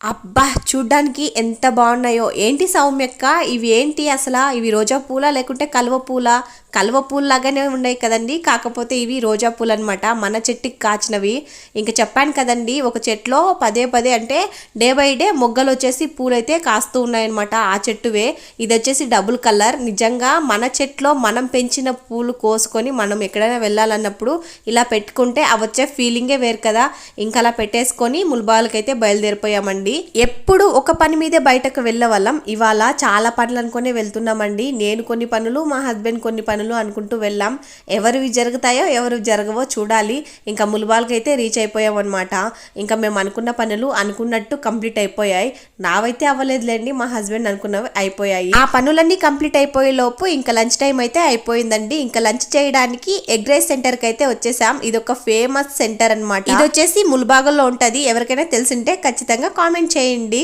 అబ్బా చూడ్డానికి ఎంత బాగున్నాయో. ఏంటి సౌమ్యక్క? ఇవి ఏంటి అసలు? ఇవి రోజా పూల? లేకుంటే కలువ పూల? కలువ పూలలాగానే ఉన్నాయి కదండి. కాకపోతే ఇవి రోజా పూలు అనమాట మన చెట్టుకి కాచినవి. ఇంకా చెప్పాను కదండి ఒక చెట్లో పదే పదే అంటే డే బై డే మొగ్గలు వచ్చేసి పూలైతే కాస్తూ ఉన్నాయన్నమాట ఆ చెట్టువే. ఇది వచ్చేసి డబుల్ కలర్. నిజంగా మన చెట్లో మనం పెంచిన పూలు కోసుకొని మనం ఎక్కడైనా వెళ్ళాలన్నప్పుడు ఇలా పెట్టుకుంటే అవి వచ్చే ఫీలింగే వేరు కదా. ఇంకా అలా పెట్టేసుకొని ముల్బాలకైతే బయలుదేరిపోయామండి. ఎప్పుడు ఒక పని మీదే బయటకు వెళ్ళేవాళ్ళం ఇవాళ చాలా పనులు అనుకునే వెళ్తున్నామండి. నేను కొన్ని పనులు మా హస్బెండ్ కొన్ని పనులు అనుకుంటూ వెళ్ళాం. ఎవరివి జరుగుతాయో ఎవరు జరగవో చూడాలి. ఇంకా ముల్బాల్కి రీచ్ అయిపోయాం ఇంకా మేము అనుకున్న పనులు అనుకున్నట్టు కంప్లీట్ అయిపోయాయి. నావైతే అవ్వలేదులేండి. మా హస్బెండ్ అనుకున్నవి అయిపోయాయి. ఆ పనులన్నీ కంప్లీట్ అయిపోయే లోపు ఇంకా లంచ్ టైం అయితే అయిపోయిందండి. ఇంకా లంచ్ చేయడానికి ఎగ్ రైస్ సెంటర్కి అయితే వచ్చేసాం. ఇది ఒక ఫేమస్ సెంటర్ అన్నమాట ఇది వచ్చేసి ముల్బాగల్లో ఉంటది. ఎవరికైనా తెలిసింటే ఖచ్చితంగా కామెంట్ చేయండి.